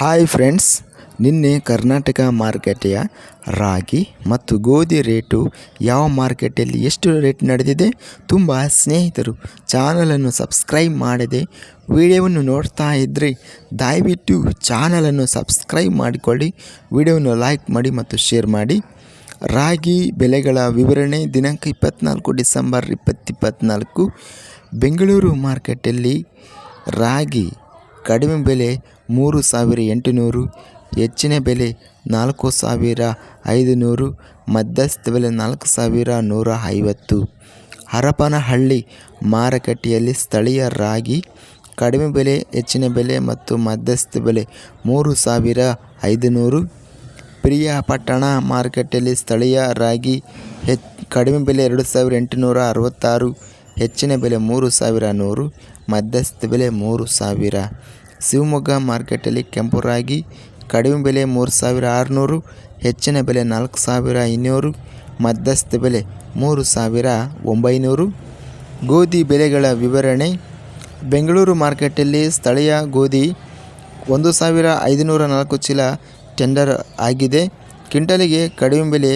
Hi friends ನಿನ್ನೆ ಕರ್ನಾಟಕ ಮಾರುಕಟ್ಟೆಯ ರಾಗಿ ಮತ್ತು ಗೋಧಿ ರೇಟು ಯಾವ ಮಾರ್ಕೆಟಲ್ಲಿ ಎಷ್ಟು ರೇಟ್ ನಡೆದಿದೆ ತುಂಬ ಸ್ನೇಹಿತರು ಚಾನಲನ್ನು ಸಬ್ಸ್ಕ್ರೈಬ್ ಮಾಡದೆ ವಿಡಿಯೋವನ್ನು ನೋಡ್ತಾ ಇದ್ದರೆ ದಯವಿಟ್ಟು ಚಾನಲನ್ನು ಸಬ್ಸ್ಕ್ರೈಬ್ ಮಾಡಿಕೊಳ್ಳಿ, ವಿಡಿಯೋವನ್ನು ಲೈಕ್ ಮಾಡಿ ಮತ್ತು ಶೇರ್ ಮಾಡಿ. ರಾಗಿ ಬೆಲೆಗಳ ವಿವರಣೆ ದಿನಾಂಕ ಇಪ್ಪತ್ತ್ನಾಲ್ಕು ಡಿಸೆಂಬರ್ ಇಪ್ಪತ್ತಿಪ್ಪತ್ತ್ನಾಲ್ಕು ಬೆಂಗಳೂರು ಮಾರ್ಕೆಟಲ್ಲಿ ರಾಗಿ ಕಡಿಮೆ ಬೆಲೆ ಮೂರು ಸಾವಿರ ಎಂಟುನೂರು, ಹೆಚ್ಚಿನ ಬೆಲೆ ನಾಲ್ಕು ಸಾವಿರ ಐದುನೂರು, ಮಧ್ಯಸ್ಥ ಬೆಲೆ ನಾಲ್ಕು ಸಾವಿರ ನೂರ ಐವತ್ತು. ಹರಪನಹಳ್ಳಿ ಮಾರುಕಟ್ಟೆಯಲ್ಲಿ ಸ್ಥಳೀಯ ರಾಗಿ, ಕಡಿಮೆ ಬೆಲೆ, ಹೆಚ್ಚಿನ ಬೆಲೆ ಮತ್ತು ಮಧ್ಯಸ್ಥ ಬೆಲೆ ಮೂರು ಸಾವಿರ ಐದುನೂರು. ಪ್ರಿಯಾಪಟ್ಟಣ ಮಾರುಕಟ್ಟೆಯಲ್ಲಿ ಸ್ಥಳೀಯ ರಾಗಿ ಹೆಚ್ ಕಡಿಮೆ ಬೆಲೆ ಎರಡು ಸಾವಿರ ಎಂಟುನೂರ ಅರವತ್ತಾರು. ಹೆಚ್ಚಿನ ಬೆಲೆ ಮೂರು ಸಾವಿರ ನೂರು, ಮಧ್ಯಸ್ಥ ಬೆಲೆ ಮೂರು ಸಾವಿರ. ಶಿವಮೊಗ್ಗ ಮಾರ್ಕೆಟಲ್ಲಿ ಕೆಂಪು ರಾಗಿ, ಕಡಿಮೆ ಬೆಲೆ ಮೂರು ಸಾವಿರ ಆರುನೂರು, ಹೆಚ್ಚಿನ ಬೆಲೆ ನಾಲ್ಕು ಸಾವಿರ ಇನ್ನೂರು, ಮಧ್ಯಸ್ಥ ಬೆಲೆ ಮೂರು ಸಾವಿರ ಒಂಬೈನೂರು. ಗೋಧಿ ಬೆಲೆಗಳ ವಿವರಣೆ. ಬೆಂಗಳೂರು ಮಾರ್ಕೆಟಲ್ಲಿ ಸ್ಥಳೀಯ ಗೋಧಿ ಒಂದು ಸಾವಿರ ಐದುನೂರ ನಾಲ್ಕು ಚೀಲ ಟೆಂಡರ್ ಆಗಿದೆ. ಕ್ವಿಂಟಲಿಗೆ ಕಡಿಮೆ ಬೆಲೆ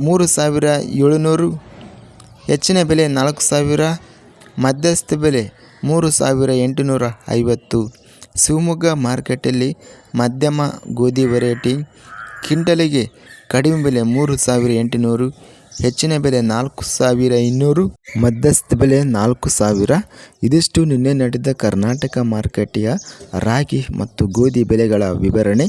ಮೂರು ಸಾವಿರ ಏಳುನೂರು ಹೆಚ್ಚಿನ ಬೆಲೆ ನಾಲ್ಕು ಸಾವಿರ, ಮಧ್ಯಸ್ಥ ಬೆಲೆ ಮೂರು ಸಾವಿರ ಎಂಟುನೂರ ಐವತ್ತು. ಶಿವಮೊಗ್ಗ ಮಾರ್ಕೆಟಲ್ಲಿ ಮಧ್ಯಮ ಗೋಧಿ ವೆರೈಟಿ ಕಿಂಟಲಿಗೆ ಕಡಿಮೆ ಬೆಲೆ ಮೂರು ಸಾವಿರ ಎಂಟುನೂರು, ಹೆಚ್ಚಿನ ಬೆಲೆ ನಾಲ್ಕು ಸಾವಿರ ಇನ್ನೂರು, ಮಧ್ಯಸ್ಥ ಬೆಲೆ ನಾಲ್ಕು ಸಾವಿರ. ಇದಿಷ್ಟು ನಿನ್ನೆ ನಡೆದ ಕರ್ನಾಟಕ ಮಾರುಕಟ್ಟೆಯ ರಾಗಿ ಮತ್ತು ಗೋಧಿ ಬೆಲೆಗಳ ವಿವರಣೆ.